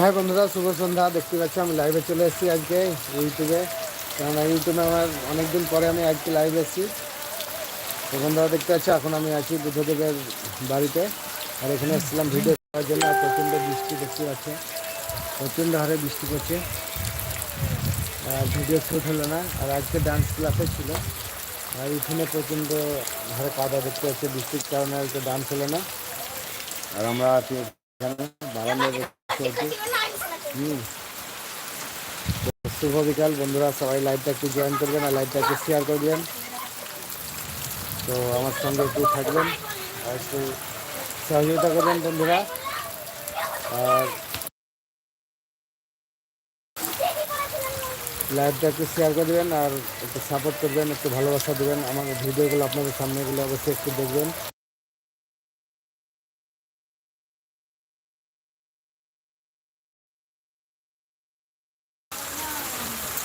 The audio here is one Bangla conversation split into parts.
হ্যাঁ বন্ধুরা? শুভ সন্ধ্যা। দেখতে পাচ্ছি আমি লাইভে চলে এসেছি আজকে ইউটিউবে কেননা ইউটিউবে আমার অনেকদিন পরে আমি আজকে লাইভ এসেছি। তো বন্ধুরা, দেখতে পাচ্ছি, এখন আমি আছি বুদ্ধদেবের বাড়িতে। আর এখানে এসেছিলাম ভিডিও করার জন্য। প্রচণ্ড বৃষ্টি দেখতে পাচ্ছে। প্রচণ্ড হারে বৃষ্টি করছে আর ভিডিও শ্যুট হলো না। আর আজকে ডান্স ক্লাসে ছিল। আর এখানে প্রচণ্ড হারে কাদা দেখতে পাচ্ছি। বৃষ্টির কারণে আজকে ডান্স হলো না। আর আমরা বারান্দায় হুম। শুভ বিকাল বন্ধুরা সবাই লাইভটা একটু জয়েন করবেন আর লাইভটা একটু শেয়ার করবেন তো আমার সঙ্গে একটু থাকবেন আর একটু সহযোগিতা করবেন বন্ধুরা। আর লাইভটা একটু শেয়ার করে দেবেন আর একটু সাপোর্ট করবেন একটু ভালোবাসা দেবেন। আমার ভিডিওগুলো আপনাদের সামনেগুলো অবশ্যই একটু দেখবেন।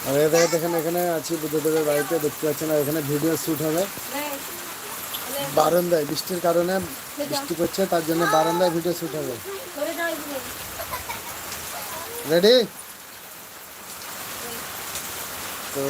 আর এই দেখেন, এখানে আছি বুদ্ধদেবের বাড়িতে, দেখতে পাচ্ছেন, আর এখানে ভিডিও শ্যুট হবে। বারান্দায়, বৃষ্টির কারণে বৃষ্টি করছে তার জন্য বারান্দায় ভিডিও শ্যুট হবে। রেডি তো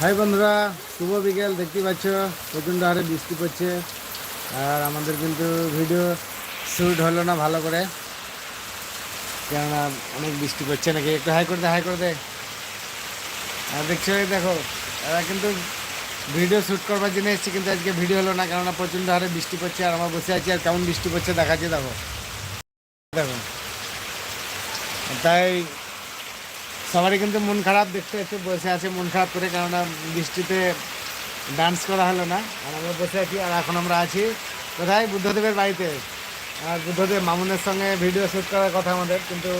হাই বন্ধুরা, শুভ বিকেল দেখতে পাচ্ছ? প্রচণ্ড হারে বৃষ্টি পড়ছে। আর আমাদের কিন্তু ভিডিও শ্যুট হলো না ভালো করে। কেননা অনেক বৃষ্টি পড়ছে নাকি? একটু হাই করে দে, হাই করে দে। আর দেখছ দেখো, এরা কিন্তু ভিডিও শ্যুট করবার জন্য এসেছি, কিন্তু আজকে ভিডিও হলো না, কেননা প্রচণ্ড হারে বৃষ্টি পড়ছে আর আমরা বসে আছি আর কেমন বৃষ্টি পড়ছে দেখাচ্ছি, দেখো। দেখো। তাই সবারই কিন্তু মন খারাপ, দেখতে একটু বসে আছে মন খারাপ করে, কেননা বৃষ্টিতে ডান্স করা হলো না। আর আমরা বসে আছি, আর এখন আমরা আছি কোথায়? বুদ্ধদেবের বাড়িতে। আর বুদ্ধদেব মামুনের সঙ্গে ভিডিও শ্যুট করার কথা আমাদের, কিন্তু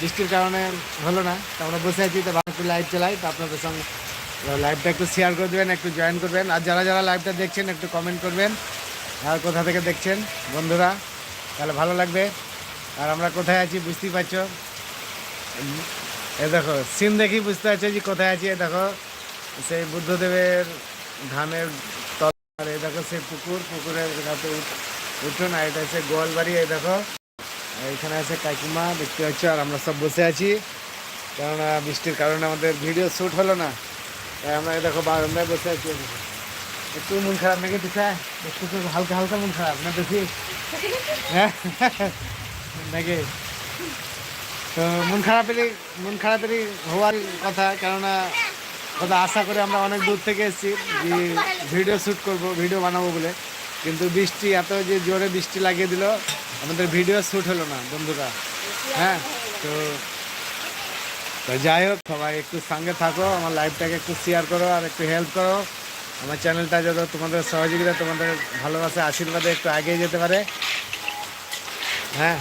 বৃষ্টির কারণে হলো না। তো আমরা বসে আছি, তো একটু লাইভ চালাই, তো আপনাদের সঙ্গে লাইভটা একটু শেয়ার করে দেবেন, একটু জয়েন করবেন। আর যারা যারা লাইভটা দেখছেন, একটু কমেন্ট করবেন, আর কোথা থেকে দেখছেন বন্ধুরা, তাহলে ভালো লাগবে। আর আমরা কোথায় আছি বুঝতেই পারছ? এ দেখো সিন দেখি বুঝতে পারছ যে কোথায় আছি? এ দেখো, সেই বুদ্ধদেবের ধানের তল এই দেখো সেই পুকুর, পুকুরের কাছে উঠুন, আর এটা হচ্ছে গোয়ালবাড়ি এই দেখো। এখানে আছে কাকিমা, দেখতে পাচ্ছ, আর আমরা সব বসে আছি। কেননা বৃষ্টির কারণে আমাদের ভিডিও শ্যুট হলো না। তাই আমরা দেখো বারান্দায় বসে আছি। দেখো। একটু মন খারাপ নাকি দিশা একটু হালকা হালকা মন খারাপ না বেশি? হ্যাঁ? নাকি? তো মন খারাপেরই মন খারাপেরই হওয়ার কথা, কেননা কথা আশা করে আমরা অনেক দূর থেকে এসেছি যে ভিডিও শ্যুট করব, ভিডিও বানাবো বলে। কিন্তু বৃষ্টি, এত যে জোরে বৃষ্টি লাগিয়ে দিল, আমাদের ভিডিও শ্যুট হলো না, বন্ধুরা। হ্যাঁ তো তো যাই হোক, সবাই একটু সঙ্গে থাকো, আমার লাইভটাকে একটু শেয়ার করো আর একটু হেল্প করো। আমার চ্যানেলটা যত তোমাদের সহযোগিতা, তোমাদের ভালোবাসা, আশীর্বাদে একটু এগিয়ে যেতে পারে। হ্যাঁ।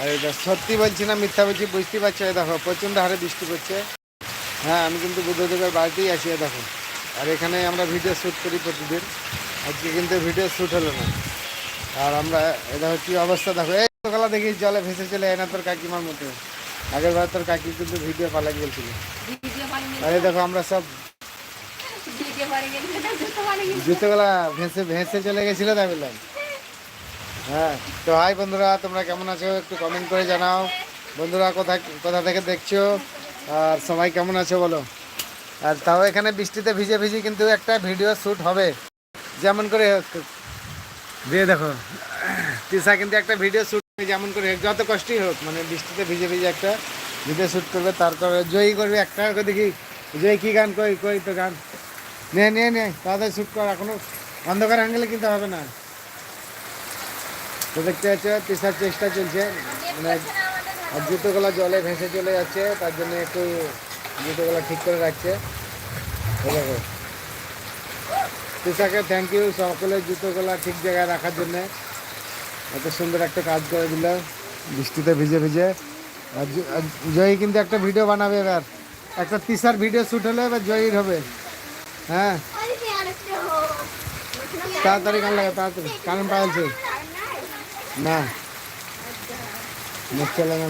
আর এটা সত্যি বলছি না মিথ্যা বলছি বুঝতে পারছ? দেখো প্রচণ্ড হারে বৃষ্টি পড়ছে। হ্যাঁ আমি কিন্তু বুদ্ধদেবের বাড়িতেই এই দেখো। আর এখানে আমরা ভিডিও শ্যুট করি প্রতিদিন। আজকে কিন্তু ভিডিও শ্যুট হলো না। আর আমরা দেখো কী অবস্থা দেখো। এই সকালে দেখি জলে ভেসে চলে এনা তোর কাকিমার মতো। আগের বার তোর কাকি কিন্তু ভিডিও পালা বলছিল। আর দেখো আমরা সব জুতোগুলা ভেসে ভেসে চলে গেছিল তাই বললাম। হ্যাঁ তো হাই বন্ধুরা তোমরা কেমন আছো? একটু কমেন্ট করে জানাও। বন্ধুরা কোথা কোথা থেকে দেখছ? আর সবাই কেমন আছো বলো? আর তাও এখানে বৃষ্টিতে ভিজে ভিজে কিন্তু একটা ভিডিও শ্যুট হবে। যেমন করে। দিয়ে দেখো তিসা কিন্তু একটা ভিডিও শ্যুট যেমন করে হোক, যত কষ্টই হোক মানে বৃষ্টিতে ভিজে ভিজে একটা ভিডিও শ্যুট করবে তারপরে জয়ী করবে একটা দেখি জয়ী কী গান কই কই তো গান। নে নিয়ে নে তাড়াতাড়ি শ্যুট কর এখনও অন্ধকার অ্যাঙ্গেলে কিন্তু হবে না। তো দেখতে পাচ্ছ তিসার চেষ্টা চলছে। মানে আর জুতোগুলো জলে ভেসে চলে যাচ্ছে তার জন্য একটু জুতোগুলো ঠিক করে রাখছে। দেখো। তিসাকে থ্যাংক ইউ সকলের জুতোগুলো ঠিক জায়গায় রাখার জন্যে। এত সুন্দর একটা কাজ করে দিল বৃষ্টিতে ভিজে ভিজে। আর জয়ী কিন্তু একটা ভিডিও বানাবে এবার। একটা তিসার ভিডিও শ্যুট হলে এবার জয়ীর হবে। হ্যাঁ। তাড়াতাড়ি কান লাগা তাড়াতাড়ি। কারণ পাইছে না।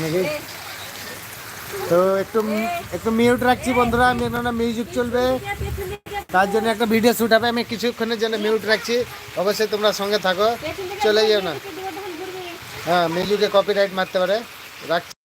নাকি? তো একটু একটু মিউট রাখছি বন্ধুরা, আমি এখানে মিউজিক চলবে। তার জন্য একটা ভিডিও শ্যুট হবে, আমি কিছুক্ষণের জন্য মিউট রাখছি। অবশ্যই তোমরা সঙ্গে থাকো, চলে যেও না। হ্যাঁ মিউজিকে কপিরাইট মারতে পারে। রাখছি।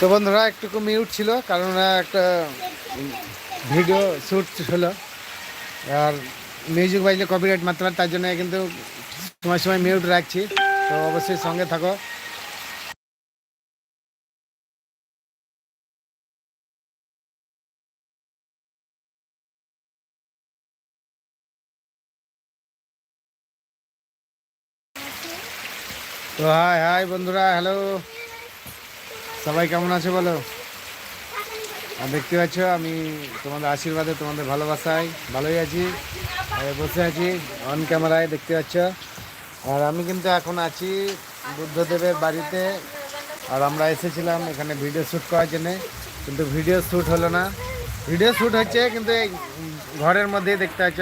তো বন্ধুরা, একটুকু মিউট ছিল, কারণ একটা ভিডিও শ্যুট হলো। আর মিউজিক বাজলে কপিরাইট মারতে পারে তার জন্য কিন্তু সময় সময় মিউট রাখছি। তো অবশ্যই সঙ্গে থাকো। তো হাই হাই বন্ধুরা হ্যালো সবাই কেমন আছে বলো? দেখতে পাচ্ছ, আমি তোমাদের আশীর্বাদে, তোমাদের ভালোবাসায় ভালোই আছি বসে আছি অন ক্যামেরায় দেখতে পাচ্ছ। আর আমি কিন্তু এখন আছি বুদ্ধদেবের বাড়িতে, আর আমরা এসেছিলাম এখানে ভিডিও শ্যুট করার জন্যে, কিন্তু ভিডিও শ্যুট হলো না। ভিডিও শ্যুট হচ্ছে কিন্তু ঘরের মধ্যেই দেখতে পাচ্ছ।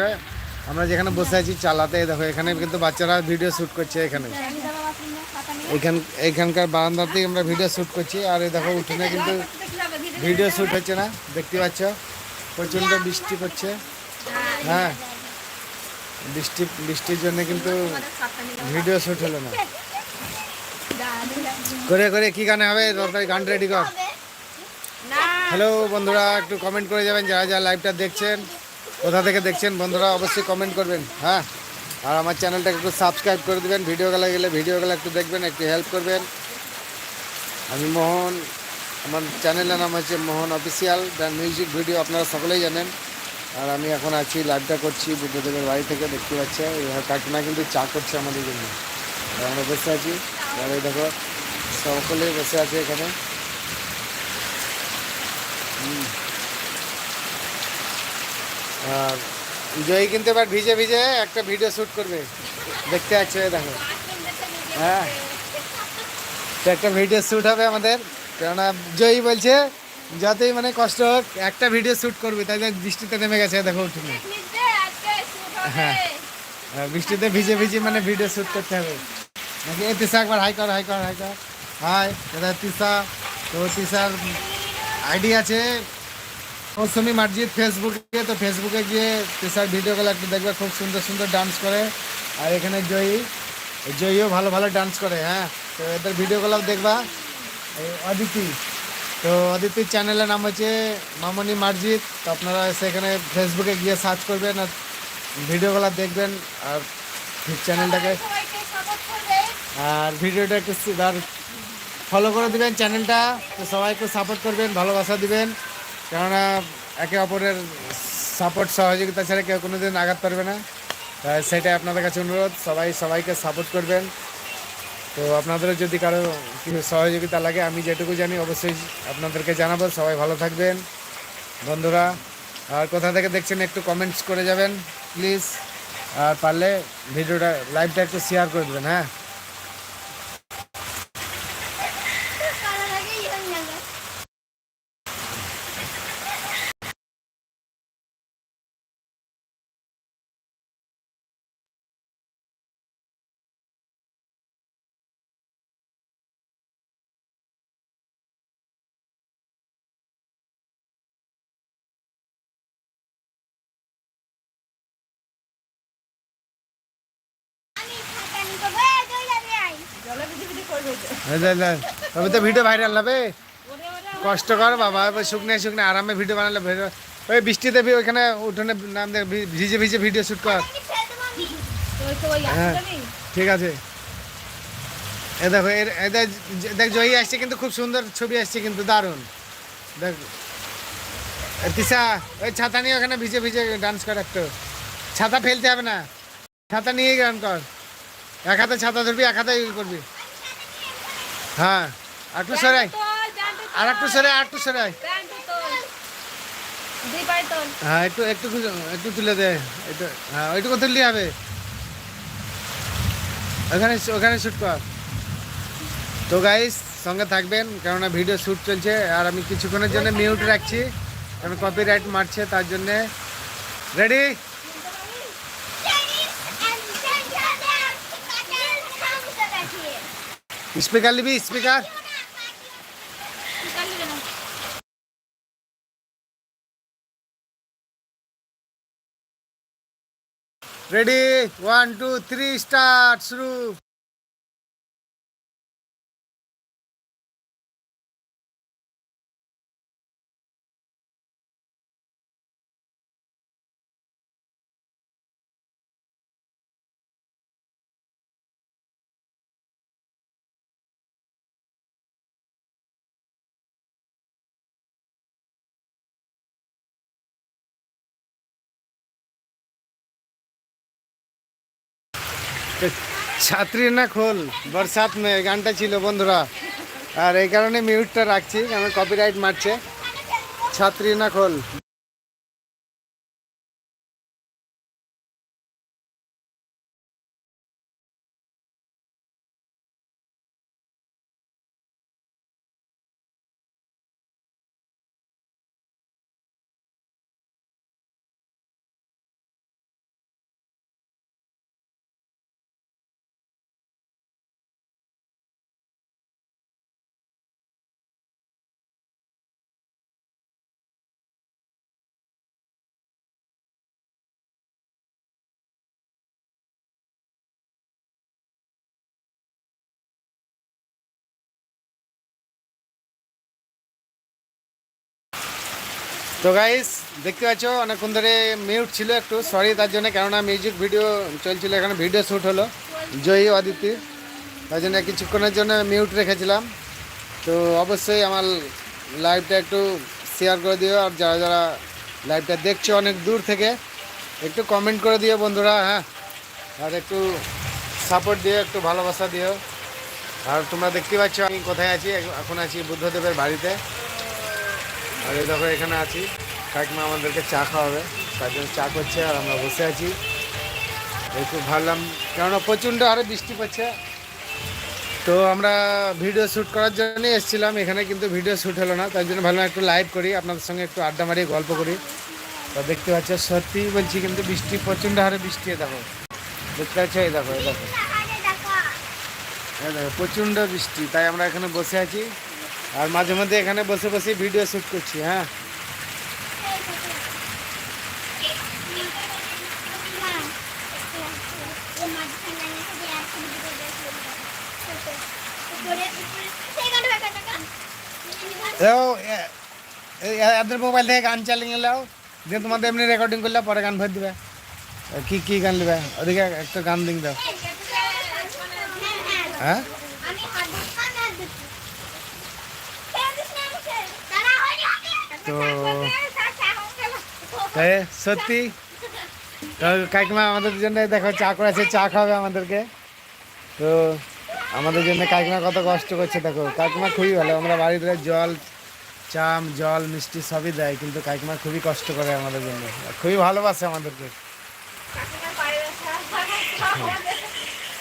আমরা যেখানে বসে আছি, চালাতে, দেখো, এখানে কিন্তু বাচ্চারা ভিডিও শ্যুট করছে এখানে। এখান এখানকার বারান্দাতেই আমরা ভিডিও শ্যুট করছি। আর দেখো, উঠোনে কিন্তু ভিডিও শ্যুট হচ্ছে না? দেখতে পাচ্ছ? প্রচণ্ড বৃষ্টি পড়ছে। হ্যাঁ। বৃষ্টি, বৃষ্টির জন্য কিন্তু ভিডিও শ্যুট হলো না। করে করে, কি গানে হবে? দরকারি গান রেডি কর। হ্যালো বন্ধুরা, একটু কমেন্ট করে যাবেন। যারা যারা লাইভটা দেখছেন, কোথা থেকে দেখছেন, বন্ধুরা, অবশ্যই কমেন্ট করবেন। হ্যাঁ। আর আমার চ্যানেলটাকে একটু সাবস্ক্রাইব করে দেবেন ভিডিওগুলো গেলে ভিডিওগুলো একটু দেখবেন, একটু হেল্প করবেন। আমি মোহন, আমার চ্যানেলের নাম হচ্ছে Mohan official the music video আপনারা সকলেই জানেন। আর আমি এখন আছি লাইভটা করছি বুদ্ধদেবের বাড়ি থেকে, দেখতে পাচ্ছে। কাকিমা কিন্তু চা করছে আমাদের জন্য। আমরা বসে আছি। এই দেখো, সকলেই বসে আছে এখানে। আর জয়ী কিন্তু এবার ভিজে ভিজে একটা ভিডিও শ্যুট করবে। দেখতে আছে দেখো। হ্যাঁ। তো একটা ভিডিও শ্যুট হবে আমাদের। কেননা জয়ী বলছে, যতই মানে কষ্ট হোক, একটা ভিডিও শ্যুট করবে, তাই বৃষ্টিতে নেমে গেছে, দেখো উঠুনে। হ্যাঁ। আর বৃষ্টিতে ভিজে ভিজে মানে ভিডিও শ্যুট করতে হবে। নাকি? এ তিসা একবার হাই কর হাই কর হাই কর। হাই দাদা তিসা তো তিসার আইডি আছে মৌসুমি মার্জিত ফেসবুকে তো ফেসবুকে গিয়ে তিসার ভিডিওগুলো একটু দেখবে খুব সুন্দর সুন্দর ডান্স করে। আর এখানে জয়ী জয়ীও ভালো ভালো ডান্স করে হ্যাঁ? তো এদের ভিডিওগুলো দেখবা। অদিতি তো অদিতির চ্যানেলের নাম হচ্ছে মামনি মার্জিত। তো আপনারা সেখানে ফেসবুকে গিয়ে সার্চ করবেন আর ভিডিওগুলো দেখবেন। আর চ্যানেলটাকে আর ভিডিওটা একটু আর ফলো করে দেবেন চ্যানেলটা তো সবাই একটু সাপোর্ট করবেন ভালোবাসা দিবেন। কেননা একে অপরের সাপোর্ট সহযোগিতা ছাড়া কেউ কোনো দিন আঘাত পারবে না। সেটাই আপনাদের কাছে অনুরোধ, সবাই সবাইকে সাপোর্ট করবেন। তো আপনাদেরও যদি কারও কিছু সহযোগিতা লাগে, আমি যেটুকু জানি অবশ্যই আপনাদেরকে জানাব। সবাই ভালো থাকবেন। বন্ধুরা, আর কোথা থেকে দেখছেন একটু কমেন্টস করে যাবেন প্লিজ আর পারলে ভিডিওটা লাইভটা একটু শেয়ার করে দেবেন হ্যাঁ এই দে, দে। তবে তো ভিডিও ভাইরাল হবে কষ্ট কর বাবা শুকনে শুকনে আরামে ভিডিও বানালে ওই বৃষ্টিতে ওইখানে উঠোনে নাম দেখ ভিজে ভিজে ভিডিও শুট কর। হ্যাঁ ঠিক আছে। এ দেখো, এর দেখ জয়ী আসছে কিন্তু খুব সুন্দর ছবি আসছে কিন্তু, দারুণ। দেখ। তিশা, ওই ছাতা নিয়ে ওখানে ভিজে ভিজে ডান্স কর একটু। ছাতা ফেলতে হবে না। ছাতা নিয়েই গান কর। এক হাতে ছাতা ধরবি, এক হাতে করবি। হ্যাঁ। আর একটু সরাই আর একটু সরাই আর একটু সরাই হ্যাঁ একটু একটু একটু তুলে দে। একটু হ্যাঁ ওইটুকু তুললে হবে। ওখানে ওখানে শ্যুট কর। তো গাইস সঙ্গে থাকবেন কেননা ভিডিও শ্যুট চলছে আর আমি কিছুক্ষণের জন্য মিউট রাখছি। কারণ কপিরাইট মারছে তার জন্যে। রেডি স্পিকার নিবি speaker. Ready one two three start শুরু। ছাত্রী না খোল, বরসাত মে গানটা ছিল বন্ধুরা। আর এই কারণে মিউটটা রাখছি কারণ কপিরাইট মারছে। ছাত্রী না খোল। তো গাইস দেখতে পাচ্ছ, অনেকক্ষণ ধরে মিউট ছিল একটু সরি তার জন্য, কেননা মিউজিক ভিডিও চলছিল, এখানে ভিডিও শ্যুট হলো, জয়ী অদিতি তার জন্য কিছুক্ষণের জন্য মিউট রেখেছিলাম। তো অবশ্যই আমার লাইভটা একটু শেয়ার করে দিও, আর যারা যারা লাইভটা দেখছ অনেক দূর থেকে, একটু কমেন্ট করে দিও বন্ধুরা হ্যাঁ? আর একটু সাপোর্ট দিও, একটু ভালোবাসা দিও। আর তোমরা দেখতে পাচ্ছ, আমি কোথায় আছি? এখন আছি বুদ্ধদেবের বাড়িতে। আর এই দেখো, এখানে আছি। কাকিমা আমাদেরকে চা খাওয়াবে। তার জন্য চা করছে আর আমরা বসে আছি। একটু ভাবলাম, কেননা প্রচণ্ড আরও বৃষ্টি পড়ছে। তো আমরা ভিডিও শ্যুট করার জন্যই এসেছিলাম। এখানে কিন্তু ভিডিও শ্যুট হলো না, তার জন্য ভাবলাম একটু লাইভ করি, আপনাদের সঙ্গে একটু আড্ডা মারিয়ে গল্প করি। তো দেখতে পাচ্ছ, সত্যি বলছি কিন্তু বৃষ্টি, প্রচণ্ড হারে বৃষ্টি দেখো। দেখতে পাচ্ছ, এই দেখো এই দেখো। এই দেখো, প্রচণ্ড বৃষ্টি, তাই আমরা এখানে বসে আছি। আর মাঝে মধ্যে এখানে বসে বসে ভিডিও শ্যুট করছি হ্যাঁ। এও এ- এ- এদের মোবাইল থেকে গান চালিয়ে নাও দিয়ে তোমাদের এমনি রেকর্ডিং করলে পরে গান ভর দিবে। কি কি গান নেবে ওদিকে একটা গান দিন দাও। হ্যাঁ? তো সত্যি? তো কাকিমা আমাদের জন্য দেখো চা করেছে চা খাবে আমাদেরকে। তো আমাদের জন্য কাকিমা কত কষ্ট করছে দেখো। কাকিমা খুবই ভালো আমরা বাড়িতে জল চাম জল মিষ্টি সবই দেয় কিন্তু কাকিমা খুবই কষ্ট করে আমাদের জন্য। খুবই ভালোবাসে আমাদেরকে।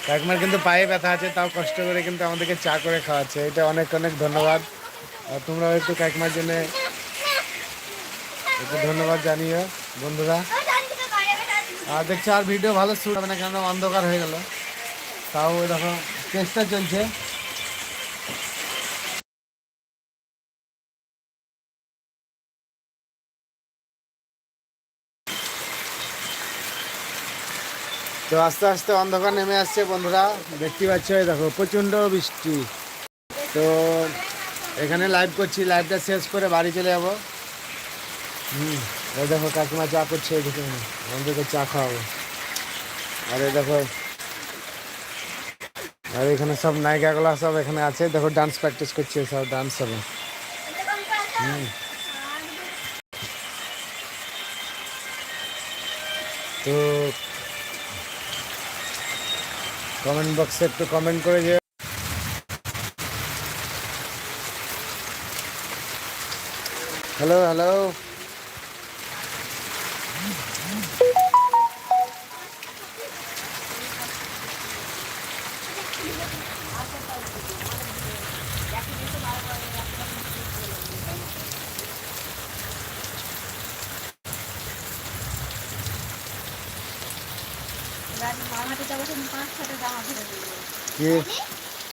কাকিমার কিন্তু পায়ে ব্যথা আছে তাও কষ্ট করে কিন্তু আমাদেরকে চা করে খাওয়াচ্ছে। এটা অনেক অনেক ধন্যবাদ। আর তোমরাও একটু কাকিমার জন্য একটু ধন্যবাদ জানিও বন্ধুরা। আর দেখছি, আর ভিডিও ভালো শুট হবে না কেন, অন্ধকার হয়ে গেল। তাও দেখো, চেষ্টা চলছে। তো আস্তে আস্তে অন্ধকার নেমে আসছে, বন্ধুরা। দেখতে পাচ্ছ দেখো, প্রচণ্ড বৃষ্টি। তো এখানে লাইভ করছি লাইভটা শেষ করে বাড়ি চলে যাব। হুম, এই দেখো কাকিমা চা করছে এদিকে। আমাদেরকে চা খাওয়াবো। আর এই দেখো, আর এখানে সব নায়িকাগুলো সব এখানে আছে। দেখো ডান্স প্র্যাকটিস করছে সব ডান্স হবে। তো কমেন্ট বক্সে একটু কমেন্ট করে যে হ্যালো হ্যালো Yes.